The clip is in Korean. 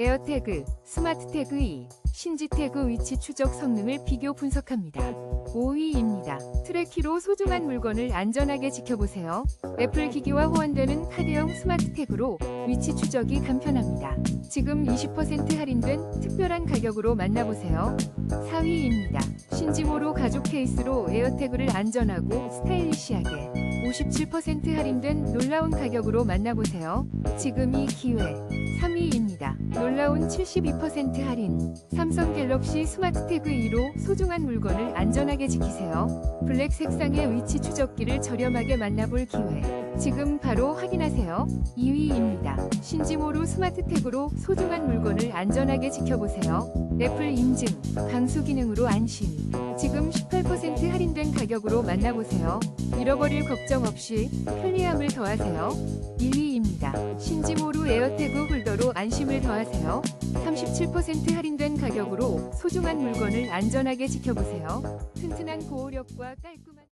에어태그, 스마트태그 2, 신지태그 위치 추적 성능을 비교 분석합니다. 5위입니다. 트래키로 소중한 물건을 안전하게 지켜보세요. 애플 기기와 호환되는 카드형 스마트 태그로 위치 추적이 간편합니다. 지금 20% 할인된 특별한 가격으로 만나보세요. 4위입니다. 신지모로 가죽 케이스로 에어태그를 안전하고 스타일리시하게 57% 할인된 놀라운 가격으로 만나보세요. 지금 이 기회. 3위입니다. 놀라운 72% 할인. 삼성 갤럭시 스마트 태그 2로 소중한 물건을 안전하게 지키세요. 블랙 색상의 위치 추적기를 저렴하게 만나볼 기회. 지금 바로 확인하세요. 2위입니다. 신지모로 스마트 태그로 소중한 물건을 안전하게 지켜보세요. 애플 인증, 강수 기능으로 안심. 지금 18% 할인된 가격으로 만나보세요. 잃어버릴 걱정 없이 편리함을 더하세요. 1위입니다. 신지모루 에어태그 홀더로 안심을 더하세요. 37% 할인된 가격으로 소중한 물건을 안전하게 지켜보세요. 튼튼한 보호력과 깔끔한